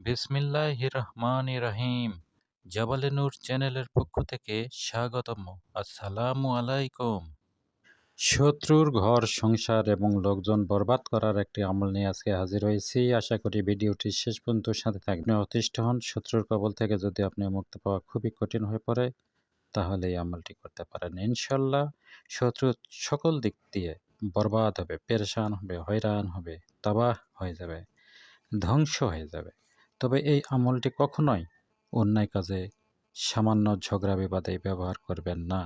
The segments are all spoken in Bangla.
বিসমিল্লাহ রহমান রহিম জাবালে নূর চ্যানেলের পক্ষ থেকে স্বাগতম। আসসালামু আলাইকুম। শত্রুর ঘর, সংসার এবং লোকজন বরবাদ করার একটি আমল নিয়ে আজকে হাজির হয়েছি। আশা করি ভিডিওটি শেষ পর্যন্ত সাথে থাকবেন। অতিষ্ঠ হন শত্রুর কবল থেকে যদি আপনি মুক্তি পাওয়া খুবই কঠিন হয়ে পড়ে, তাহলে এই আমলটি করতে পারেন। ইনশাল্লাহ শত্রু সকল দিক দিয়ে বরবাদ হবে, পেরেশান হবে, হয়রান হবে, তাবাহ হয়ে যাবে, ধ্বংস হয়ে যাবে। তবে এই আমলটি কখনোই অন্যায় কাজে সামান্য ঝগড়া বিবাদে ব্যবহার করবেন না।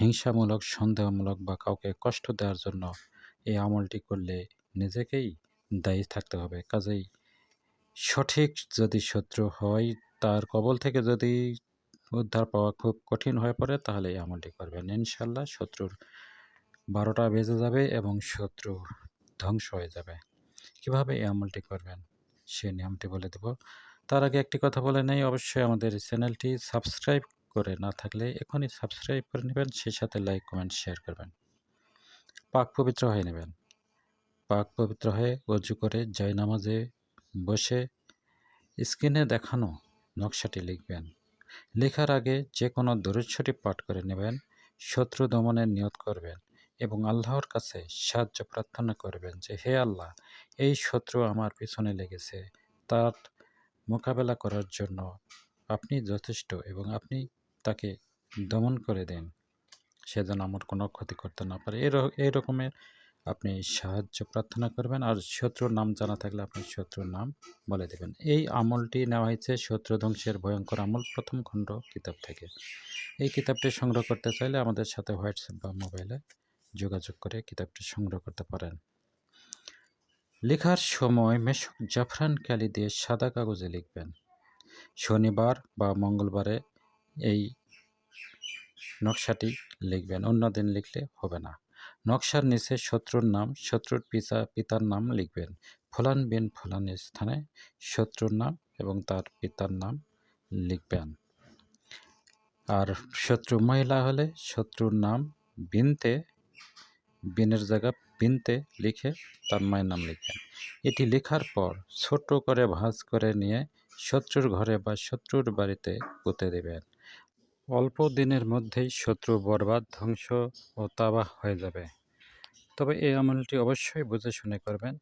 হিংসামূলক, সন্দেহমূলক বা কাউকে কষ্ট দেওয়ার জন্য এই আমলটি করলে নিজেকেই দায়ী থাকতে হবে। কাজেই সঠিক যদি শত্রু হয়, তার কবল থেকে যদি উদ্ধার পাওয়া খুব কঠিন হয়ে পড়ে, তাহলে এই আমলটি করবেন। ইনশাল্লাহ শত্রুর বারোটা বেজে যাবে এবং শত্রু ধ্বংস হয়ে যাবে। কীভাবে এই আমলটি করবেন? সে নিয়মটি বলে দেব। তার আগে একটি কথা বলে নেই, অবশ্যই আমাদের চ্যানেলটি সাবস্ক্রাইব করে না থাকলে এখনই সাবস্ক্রাইব করে নেবেন, সেই সাথে লাইক, কমেন্ট, শেয়ার করবেন। পাক পবিত্র হয়ে নেবেন। পাক পবিত্র হয়ে অজু করে জয় নামাজে বসে স্ক্রিনে দেখানো নকশাটি লিখবেন। লেখার আগে যে কোনো দরিদ্রটি পাঠ করে নেবেন, শত্রু দমনের নিয়ত করবেন। এবং আল্লাহর কাছে সাহায্য প্রার্থনা করবেন যে, হে আল্লাহ, এই শত্রু আমার পিছনে লেগেছে। তার মোকাবেলা করার জন্য আপনি যথেষ্ট এবং আপনি তাকে দমন করে দেন। সে যেন আমার কোনো ক্ষতি করতে না পারে। এই রকমের আপনি সাহায্য প্রার্থনা করবেন আর শত্রুর নাম জানা থাকলে আপনি শত্রুর নাম বলে দেবেন। এই আমলটি নেওয়া হয়েছে শত্রু ধ্বংসের ভয়ঙ্কর আমল প্রথম খণ্ড কিতাব থেকে। এই কিতাবটি সংগ্রহ করতে চাইলে আমাদের সাথে হোয়াটসঅ্যাপ বা মোবাইলে যোগাযোগ করে কিতাবটি সংগ্রহ করতে পারেন। লেখার সময় মেশক জাফরান ক্যালি দিয়ে সাদা কাগজে লিখবেন। শনিবার বা মঙ্গলবারে এই নকশাটি লিখবেন। অন্য দিন লিখলে হবে না। নকশার নিচে শত্রুর নাম, শত্রুর পিতা, পিতার নাম লিখবেন। ফলান বিন ফলানের স্থানে শত্রুর নাম এবং তার পিতার নাম লিখবেন। আর শত্রু মহিলা হলে শত্রুর নাম বিনতে বিনের জায়গা বিনতে লিখে তার মায়ের নাম লিখবেন এটি লেখার পর ছোট করে ভাঁজ করে নিয়ে শত্রুর ঘরে বা শত্রুর বাড়িতে পুঁতে দেবেন। অল্প দিনের মধ্যেই শত্রু বরবাদ, ধ্বংস ও তাবাহ হয়ে যাবে। তবে এই আমলটি অবশ্যই বুঝে শুনে করবেন।